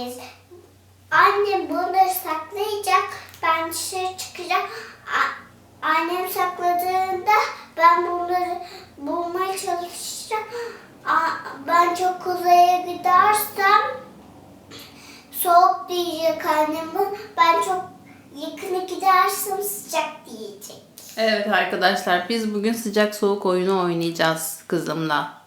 geleceğiz. Annem bunları saklayacak. Ben dışarı çıkacağım. Annem sakladığında ben bunları bulmaya çalışacağım. Ben çok uzaya gidersem soğuk diyecek annem. Ben çok yakına gidersem sıcak diyecek. Evet arkadaşlar biz bugün sıcak soğuk oyunu oynayacağız kızımla.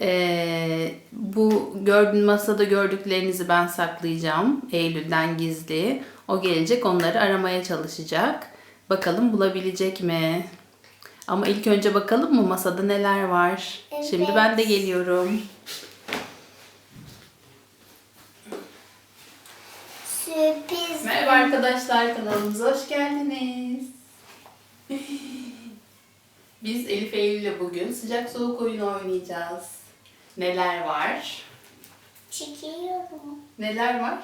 Ee, bu gördüğün masada gördüklerinizi ben saklayacağım. Eylül'den gizli. O gelecek onları aramaya çalışacak. Bakalım bulabilecek mi? Ama ilk önce bakalım mı masada neler var? Evet. Şimdi ben de geliyorum. Sürpriz. Merhaba arkadaşlar kanalımıza hoş geldiniz. Biz Elif Eylül'le bugün sıcak soğuk oyunu oynayacağız. Neler var? Çekiyorum. Neler var?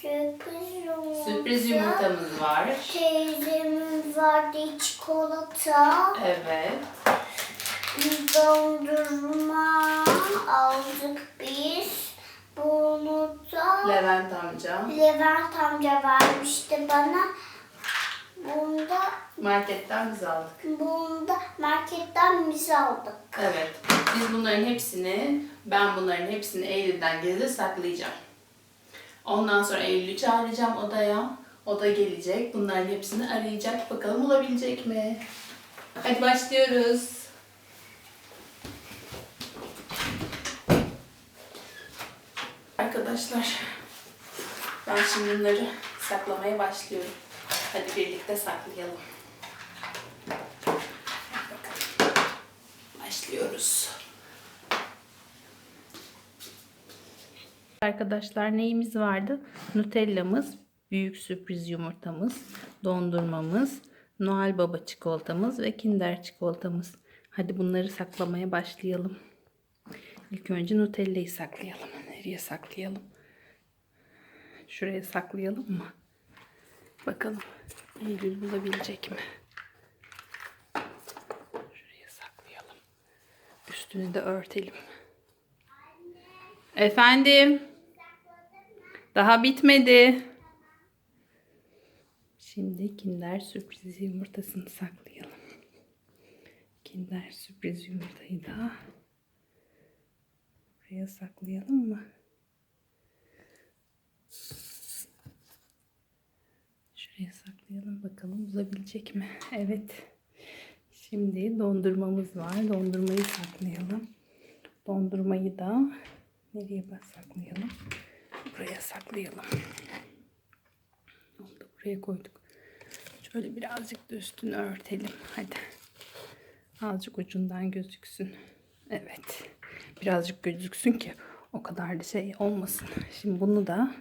Sürpriz yumurta. Sürpriz yumurtamız var. Teyzemin verdiği çikolata. Evet. Dondurma aldık biz. Bunu da Levent amca. Levent amca vermişti bana. Bunda, Marketten biz aldık. bunda marketten biz aldık. Evet. Biz bunların hepsini, ben bunların hepsini Eylül'den gizli saklayacağım. Ondan sonra Eylül'ü çağıracağım odaya. O da gelecek. Bunların hepsini arayacak. Bakalım bulabilecek mi? Hadi başlıyoruz. Arkadaşlar, ben şimdi bunları saklamaya başlıyorum. Hadi birlikte saklayalım. Başlıyoruz. Arkadaşlar neyimiz vardı? Nutella'mız, büyük sürpriz yumurtamız, dondurmamız, Noel Baba çikolatamız ve Kinder çikolatamız. Hadi bunları saklamaya başlayalım. İlk önce Nutella'yı saklayalım. Nereye saklayalım? Şuraya saklayalım mı? Bakalım Eylül bulabilecek mi? Şuraya saklayalım. Üstünü de örtelim. Efendim? Daha bitmedi. Şimdi Kinder sürpriz yumurtasını saklayalım. Kinder sürpriz yumurtayı da buraya saklayalım mı? Saklayalım bakalım bulabilecek mi? Evet. Şimdi dondurmamız var. Dondurmayı saklayalım. Dondurmayı da nereye saklayalım? Buraya saklayalım. Onu da buraya koyduk. Şöyle birazcık da üstünü örtelim. Hadi. Azıcık ucundan gözüksün. Evet. Birazcık gözüksün ki o kadar da şey olmasın. Şimdi bunu da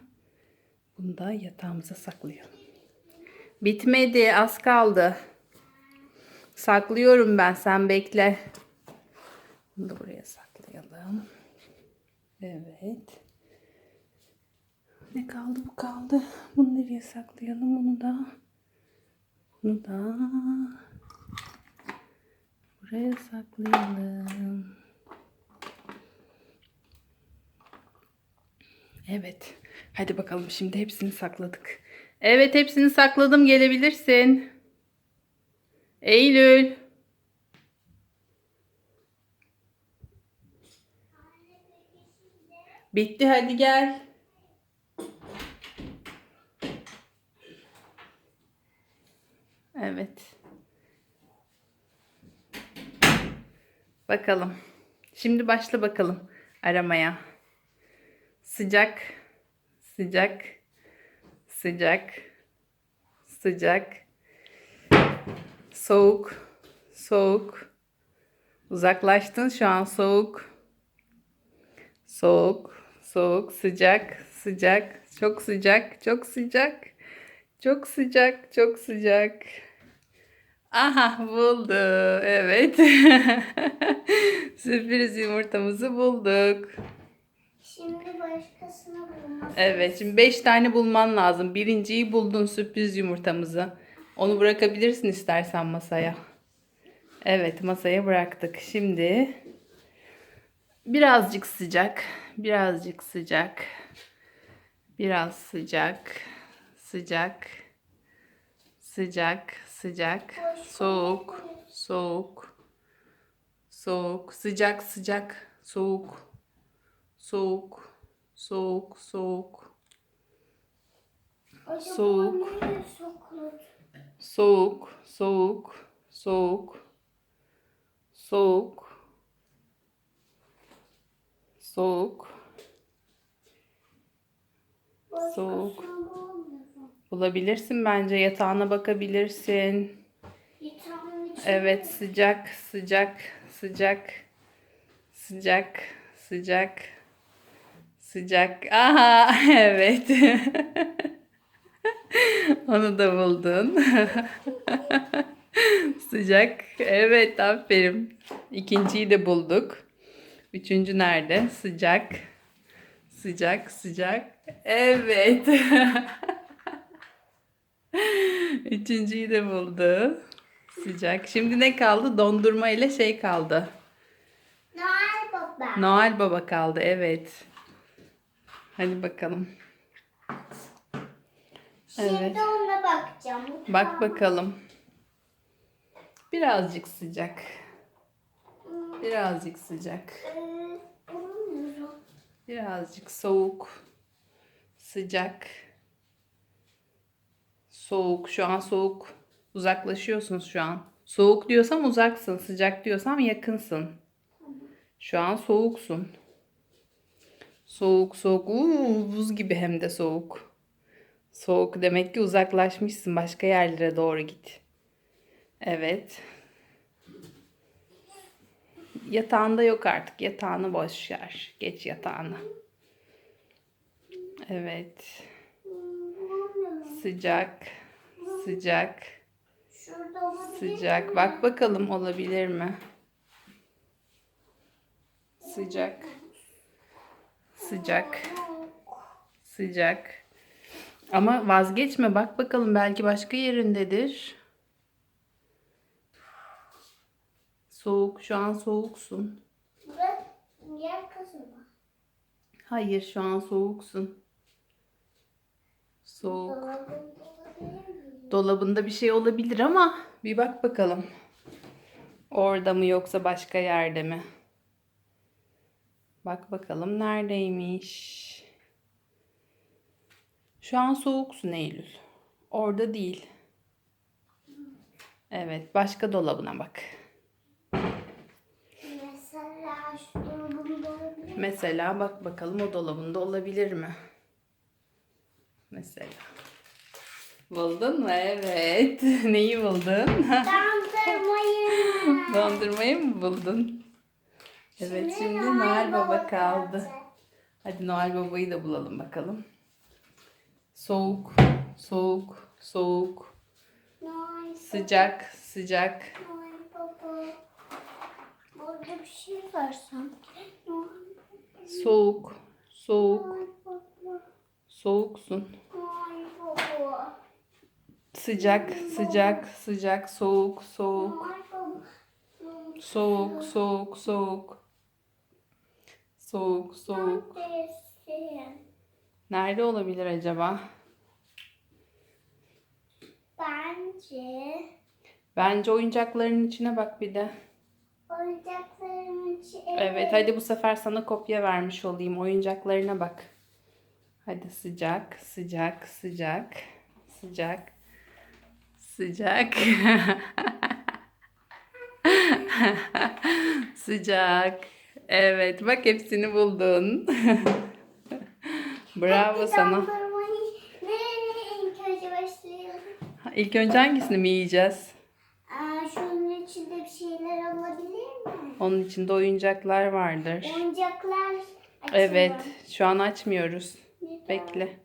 bunu da yatağımıza saklayalım. Bitmedi. Az kaldı. Saklıyorum ben. Sen bekle. Bunu da buraya saklayalım. Evet. Ne kaldı bu kaldı. Bunu nereye saklayalım? Bunu da bunu da buraya saklayalım. Evet. Hadi bakalım şimdi hepsini sakladık. Evet hepsini sakladım gelebilirsin. Eylül. Bitti hadi gel. Evet. Bakalım. Şimdi başla bakalım aramaya. Sıcak, sıcak, sıcak, sıcak, soğuk, soğuk. Uzaklaştın şu an soğuk. Soğuk, soğuk, sıcak, sıcak, çok sıcak, çok sıcak, çok sıcak, çok sıcak. Aha buldu. Evet. Sürpriz yumurtamızı bulduk. Şimdi başkasını bulmak. Evet şimdi 5 tane bulman lazım. Birinciyi buldun sürpriz yumurtamızı. Onu bırakabilirsin istersen masaya. Evet masaya bıraktık. Şimdi birazcık sıcak. Birazcık sıcak. Biraz sıcak, sıcak, sıcak, sıcak, soğuk, soğuk, soğuk, sıcak, sıcak, soğuk, soğuk, soğuk, soğuk, Acaba Soğuk. soğuk, soğuk, soğuk, soğuk, soğuk, Soğuk. Bulabilirsin bence yatağına bakabilirsin. Evet sıcak sıcak sıcak. Sıcak sıcak sıcak. Aha evet. Onu da buldun. sıcak. Evet aferin. İkinciyi de bulduk. Üçüncü nerede? Sıcak. Sıcak sıcak. Evet. Üçüncüyü de buldu. Sıcak. Şimdi ne kaldı? Dondurma ile şey kaldı. Noel Baba. Noel Baba kaldı. Evet. Hadi bakalım. Şimdi Evet. ona bakacağım. Bak bakalım. Birazcık sıcak. Birazcık sıcak. Birazcık soğuk. Sıcak. Soğuk. Şu an soğuk. Uzaklaşıyorsunuz şu an. Soğuk diyorsam uzaksın. Sıcak diyorsam yakınsın. Şu an soğuksun. Soğuk soğuk. Uuu, buz gibi hem de soğuk. Soğuk demek ki uzaklaşmışsın. Başka yerlere doğru git. Evet. Yatağında yok artık. Yatağını boş ver. Geç yatağını. Evet. Sıcak. Sıcak. Sıcak. Bak bakalım olabilir mi? Sıcak. Sıcak. Sıcak. Ama vazgeçme. Bak bakalım belki başka yerindedir. Soğuk. Şu an soğuksun. Hayır şu an soğuksun. Soğuk. Dolabında bir şey olabilir ama bir bak bakalım. Orada mı yoksa başka yerde mi? Bak bakalım neredeymiş. Şu an soğuksun Eylül. Orada değil. Evet, başka dolabına bak. Mesela şu dolabında olabilir? Mesela bak bakalım o dolabında olabilir mi? Mesela. Buldun mu? Evet. Neyi buldun? Dondurmayı. Dondurmayı mı buldun? Evet şimdi Noel Baba kaldı. Hadi Noel Baba'yı da bulalım bakalım. Soğuk, soğuk, soğuk, Noel, sıcak, sıcak, Noel Baba. Burada bir şey var sanki. Soğuk, soğuk, soğuksun. Sıcak, sıcak, sıcak, soğuk, soğuk, soğuk, soğuk, soğuk. Soğuk, soğuk. Neredesin? Nerede olabilir acaba? Bence Bence oyuncakların içine bak bir de. oyuncaklarımın içi Evet hadi bu sefer sana kopya vermiş olayım. Oyuncaklarına bak. Hadi sıcak, sıcak, sıcak, sıcak, sıcak. sıcak. Evet bak hepsini buldun. Bravo sana. Nereye ilk önce başlayalım? İlk önce hangisini mi yiyeceğiz? Aa, şunun içinde bir şeyler olabilir mi? Onun içinde oyuncaklar vardır. Oyuncaklar açalım. Evet, şu an açmıyoruz. Neden? Bekle.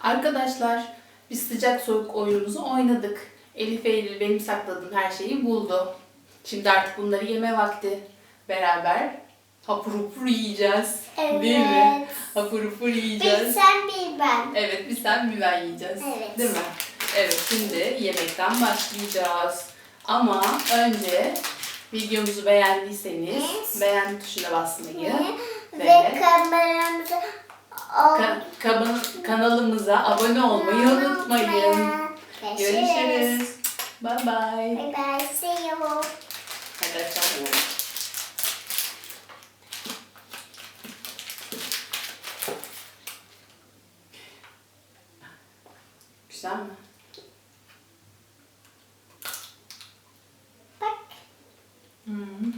Arkadaşlar biz sıcak soğuk oyunumuzu oynadık. Elif Eylül benim sakladığım her şeyi buldu. Şimdi artık bunları yeme vakti. Beraber hapur hapur yiyeceğiz. Değil mi? Evet. Hapur hapur Bir yiyeceğiz. sen bir ben. Evet biz sen bir ben yiyeceğiz. Evet. Değil mi? Evet şimdi yemekten başlayacağız. Ama önce videomuzu beğendiyseniz Evet. beğen tuşuna basmayı Ve ve kameramızı Ka- kaban- kanalımıza abone olmayı unutmayın. Görüşürüz. Bye bye. Bye bye. See you. Hadi açalım. Güzel mi? Bak. Hmm.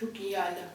Çok iyi geldi.